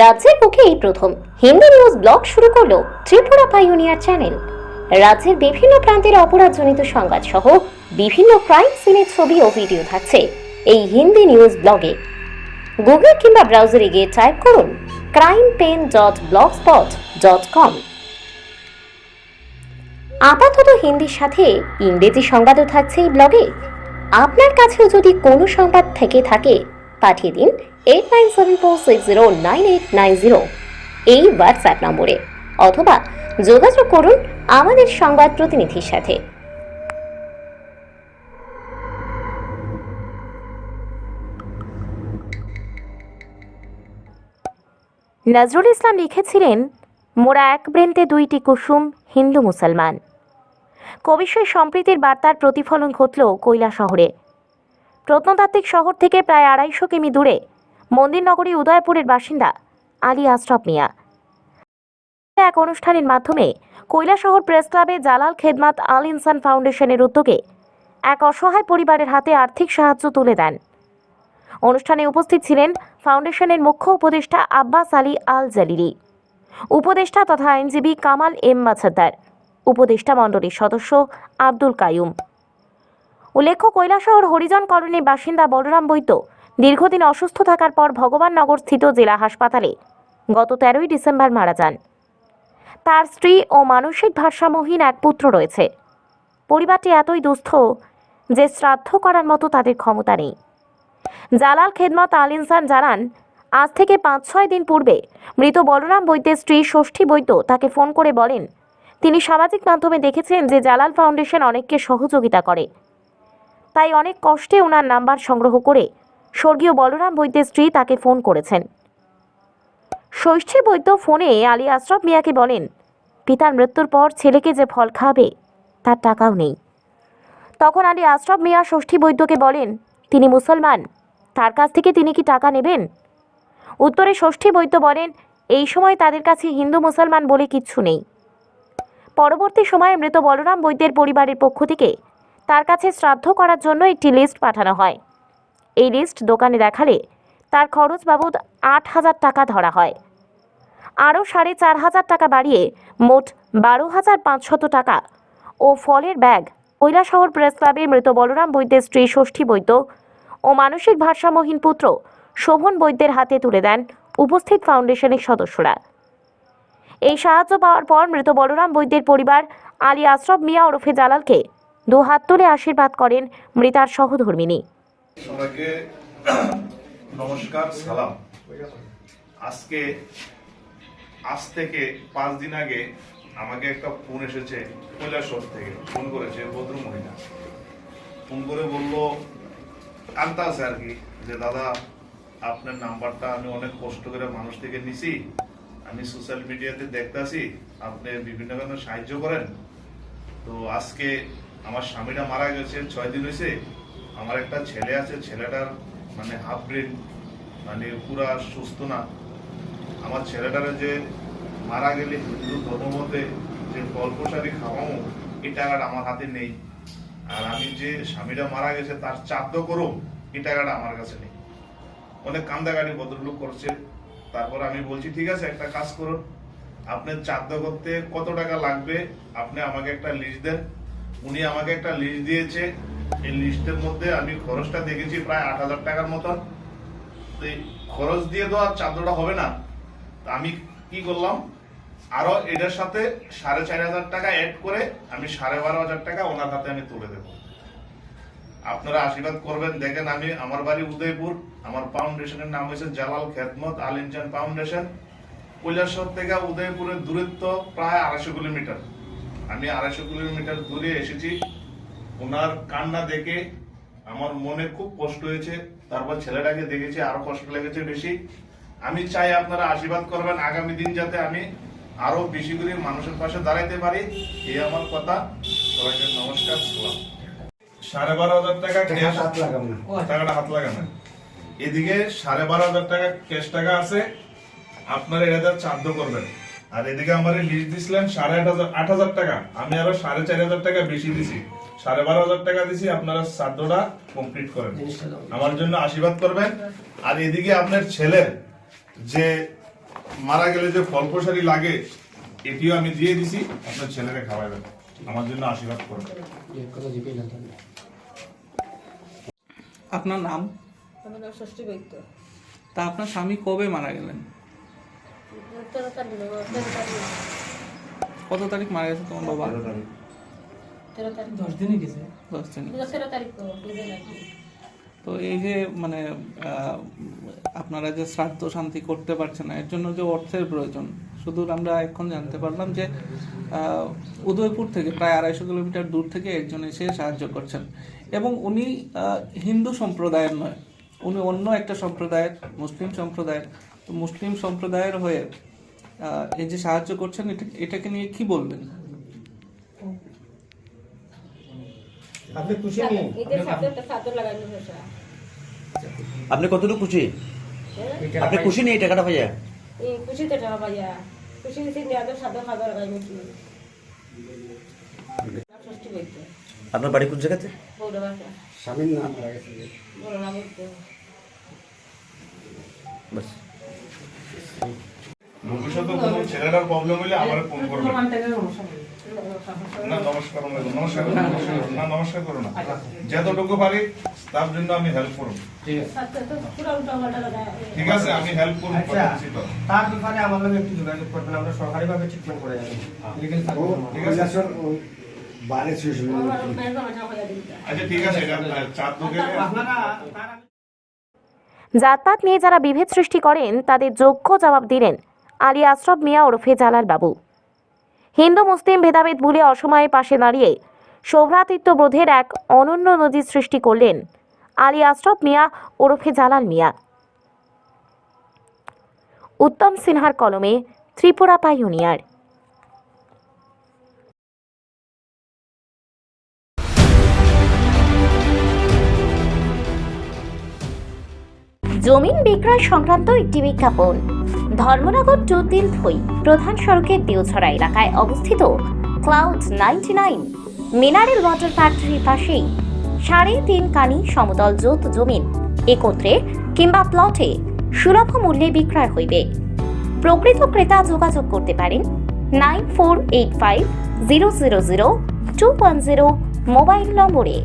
রাজ্যের বুকে এই প্রথম। হিন্দি নিউজ ব্লগ শুরু করল ত্রিপুরা পাইওনিয়ার চ্যানেল। রাজ্যের বিভিন্ন প্রান্তের অপরাধজনিত সংবাদ সহ বিভিন্ন ক্রাইম সিনের ছবি ও ভিডিও থাকছে এই হিন্দি নিউজ ব্লগে। গুগল কিংবা ব্রাউজারে গিয়ে টাইপ করুন crime pen dot blogspot dot com আপাতত হিন্দির সাথে ইংরেজি সংবাদও থাকছে এই ব্লগে। আপনার কাছেও যদি কোনো সংবাদ থেকে থাকে, পাঠিয়ে দিন eight nine seven four six zero nine eight nine zero এই হোয়াটসঅ্যাপ নম্বরে অথবা যোগাযোগ করুন আমাদের সংবাদ প্রতিনিধির সাথে। নজরুল ইসলাম লিখেছিলেন, মোরা এক ব্রেন্তে দুইটি কুসুম, হিন্দু মুসলমান। কবিশ্বর সম্প্রীতির বার্তার প্রতিফলন ঘটল কৈলা শহরে প্রত্নতাত্ত্বিক শহর থেকে প্রায় আড়াইশো কিমি দূরে মন্দিরনগরী উদয়পুরের বাসিন্দা আলী আশরাফ মিয়া। এক অনুষ্ঠানের মাধ্যমে কৈলাসহর প্রেস ক্লাবে জালাল খেদমাত আল ইনসান ফাউন্ডেশনের উদ্যোগে এক অসহায় পরিবারের হাতে আর্থিক সাহায্য তুলে দেন। অনুষ্ঠানে উপস্থিত ছিলেন ফাউন্ডেশনের মুখ্য উপদেষ্টা আব্বাস আলী আল জালিরি উপদেষ্টা তথা আইনজীবী কামাল এম মাছাদ্দার, উপদেষ্টা মণ্ডলীর সদস্য আব্দুল কায়ুম উল্লেখ্য, কৈলাসহর হরিজন কলোনির বাসিন্দা বলরাম বৈদ্য দীর্ঘদিন অসুস্থ থাকার পর ভগবাননগর স্থিত জেলা হাসপাতালে গত তেরোই ডিসেম্বর মারা যান। তার স্ত্রী ও মানসিক ভারসাম্যহীন এক পুত্র রয়েছে। পরিবারটি এতই দুস্থ যে শ্রাদ্ধ করার মতো তাদের ক্ষমতা নেই। জালাল খেদমত আল ইনসান জানান, আজ থেকে পাঁচ ছয় দিন পূর্বে মৃত বলরাম বৈদ্যের স্ত্রী ষষ্ঠী বৈদ্য তাকে ফোন করে বলেন, তিনি সামাজিক মাধ্যমে দেখেছেন যে জালাল ফাউন্ডেশন অনেককে সহযোগিতা করে। তাই অনেক কষ্টে ওনার নাম্বার সংগ্রহ করে স্বর্গীয় বলরাম বৈদ্যের স্ত্রী তাকে ফোন করেছেন। ষষ্ঠী বৈদ্য ফোনে আলী আশরফ মিয়াকে বলেন, পিতার মৃত্যুর পর ছেলেকে যে ফল খাবে, তার টাকাও নেই। তখন আলী আশরফ মিয়া ষষ্ঠী বৈদ্যকে বলেন, তিনি মুসলমান, তার কাছ থেকে তিনি কি টাকা নেবেন? উত্তরে ষষ্ঠী বৈদ্য বলেন, এই সময় তাদের কাছে হিন্দু মুসলমান বলে কিচ্ছু নেই। পরবর্তী সময়ে মৃত বলরাম বৈদ্যের পরিবারের পক্ষ থেকে তার কাছে শ্রাদ্ধ করার জন্য একটি লিস্ট পাঠানো হয়। এই লিস্ট দোকানে দেখালে তার খরচ বাবদ আট হাজার টাকা ধরা হয়। আরও সাড়ে চার হাজার টাকা বাড়িয়ে মোট বারো হাজার পাঁচশত টাকা ও ফলের ব্যাগ কৈলাসহর প্রেস ক্লাবে মৃত বলরাম বৈদ্যের স্ত্রী ষষ্ঠী বৈদ্য ও মানসিক ভারসাম্যহীন পুত্র শোভন বৈদ্যের হাতে তুলে দেন উপস্থিত ফাউন্ডেশনের সদস্যরা। এই সাহায্য পাওয়ার পর মৃত বলরাম বৈদ্যের পরিবার আলী আশরফ মিয়া ওরফে জালালকে দু হাত তুলে আশীর্বাদ করেন মৃতার সহধর্মিনী। সবাইকে নমস্কার, সালাম। আজকে, আজ থেকে পাঁচ দিন আগে আমাকে একটা ফোন এসেছে কৈলাসর থেকে। ফোন করেছে ভদ্র মহিলা ফোন করে বলল, কান্তা আছে আর কি? যে, দাদা, আপনার নাম্বারটা আমি অনেক কষ্ট করে মানুষ থেকে নিছি। আমি সোশ্যাল মিডিয়াতে দেখতাছি আপনি বিভিন্ন ধরনের সাহায্য করেন। তো আজকে আমার স্বামীটা মারা গেছে, ছয় দিন হয়েছে আমার একটা ছেলে আছে, ছেলেটার মানে হাফ ব্রেন মানে পুরা সুস্থ না। আমার ছেলেটার যে মারা গেলে হিন্দু ধর্মমতে যে ফলপ্রসারি খাওয়াবো এই টাকাটা আমার হাতে নেই। আর আমি যে স্বামীটা মারা গেছে, তার চাদ্য করো এই টাকাটা আমার কাছে নেই। অনেক কান্দাকাটি ভদ্রলোক করছে। তারপর আমি বলছি, ঠিক আছে, একটা কাজ করুন। আপনার চাদ্য করতে কত টাকা লাগবে? আপনি আমাকে একটা লিস্ট দেন। উনি আমাকে একটা লিস্ট দিয়েছে এই লিস্টের মধ্যে আমি খরচটা দেখেছি প্রায় আট হাজার টাকার মতন। তো এই খরচ দিয়ে তো আর চাদরটা হবে না। তো আমি কি করলাম? আরও এটার সাথে সাড়ে চার হাজার টাকা অ্যাড করে আমি সাড়ে বারো হাজার টাকা ওনার হাতে আমি তুলে দেবো। আপনারা আশীর্বাদ করবেন। দেখেন আমি আমার বাড়ি উদয়পুর, আমার ফাউন্ডেশনের নাম হয়েছে জালাল খেদমত, আল ইনজান ফাউন্ডেশন কৈলাসর থেকে উদয়পুরের দূরত্ব প্রায় আড়াইশো কিলোমিটার। আমি আড়াইশো কিলোমিটার দূরে এসেছি। ওনার কান্না দেখে আমার মনে খুব কষ্ট হয়েছে তারপর ছেলেটাকে দেখেছি আরও কষ্ট লেগেছে বেশি। আমি চাই আপনারা আশীর্বাদ করবেন আগামী দিন যাতে আমি আরও বেশি করে মানুষের পাশে দাঁড়াইতে পারি। এই আমার কথা। সবাইকে নমস্কার সালাম। সাড়ে বারো হাজার টাকা ক্যাশ হাত লাগাম না। টাকাটা হাত লাগানো এদিকে সাড়ে বারো হাজার টাকা ক্যাশ টাকা আছে। আপনারা এটা চার্জ করবেন। আর এদিকে আমার লিস্ট দিছিলেন সাড়ে আট হাজার আট হাজার টাকা। আমি আরও সাড়ে চার হাজার টাকা বেশি দিছি। সাড়ে বারো হাজার টাকা দিছি আপনারা শ্রাদ্ধটা কমপ্লিট করেন। আমার জন্য আশীর্বাদ করবেন। আর এদিকে আপনার ছেলের যে মারা গেলে যে ফল প্রসারি লাগে এটিও আমি দিয়ে দিছি। আপনার ছেলেকে খাওয়াবেন। আমার জন্য আশীর্বাদ করুন আপনার নাম? আমার নাম ষষ্ঠী বৈদ্য। তা আপনার স্বামী কবে মারা গেলেন? কত তারিখ মারা গেছে তোমার বাবা? তেরো তারিখ। দশ দিনই গেছে। দশ দিন তেরো তারিখ তো এই যে মানে আপনারা যে শ্রাদ্ধ শান্তি করতে পারছেন না এর জন্য যে অর্থের প্রয়োজন শুধু আমরা এখন জানতে পারলাম যে আহ, উদয়পুর থেকে প্রায় আড়াইশো কিলোমিটার দূর থেকে একজন এসে সাহায্য করছেন। এবং উনি আহ, হিন্দু সম্প্রদায়ের নয় উনি অন্য একটা সম্প্রদায়ের মুসলিম সম্প্রদায়ের মুসলিম সম্প্রদায়ের হয়ে এই যে সাহায্য করছেন এটা এটাকে নিয়ে কি বলবেন? আপনি খুশি নেই আপনি কতটুকু খুশি? আপনি খুশি নেই টাকাটা টাকা পাইয়া খুশি তো সাদর সাদর লাগাইলো কি? ষষ্ঠী বৈদ্য। আপনার বাড়ি কোন জায়গাতে? স্বামীর নাম বাস। প্রবলেম হলে আমার ফোন করবেন না নমস্কার নমস্কার করো, নমস্কার করো, না নমস্কার করো না। যতটুকু পারি তার জন্য আমি হেল্প করব। সাথে তো পুরো উল্টা পাল্টা লাগায় ঠিক আছে আমি হেল্প করব আচ্ছা তার ব্যাপারে একটু যোগাযোগ করবেন আমরা সরকারিভাবে ট্রিটমেন্ট করে যাবেন ঠিক আছে আচ্ছা ঠিক আছে চার দুকে আপনারা জাতপাত নিয়ে যারা বিভেদ সৃষ্টি করেন, তাদের যোগ্য জবাব দিলেন আলী আশরফ মিয়া ওরফে জালাল বাবু। হিন্দু, মুসলিম ভেদাভেদ ভুলে অসময়ে পাশে দাঁড়িয়ে সৌভ্রাতৃত্ব বোধের এক অনন্য নজির সৃষ্টি করলেন আলী আশরফ মিয়া ওরফে জালাল মিয়া। উত্তম সিনহার কলমে ত্রিপুরা পাইওনিয়ার জমিন বিক্রয় সংক্রান্ত একটি বিজ্ঞাপন। ধর্মনগর টু তিলথই প্রধান সড়কের দেওছড়া এলাকায় অবস্থিত cloud ninety nine. Mineral water ফ্যাক্টরির পাশেই সাড়ে তিন কানি সমতল জোত জমিন। একত্রে কিংবা প্লটে সুলভ মূল্যে বিক্রয় হইবে। প্রকৃত ক্রেতা যোগাযোগ করতে পারেন nine four eight five zero zero zero two one zero mobile নম্বরে।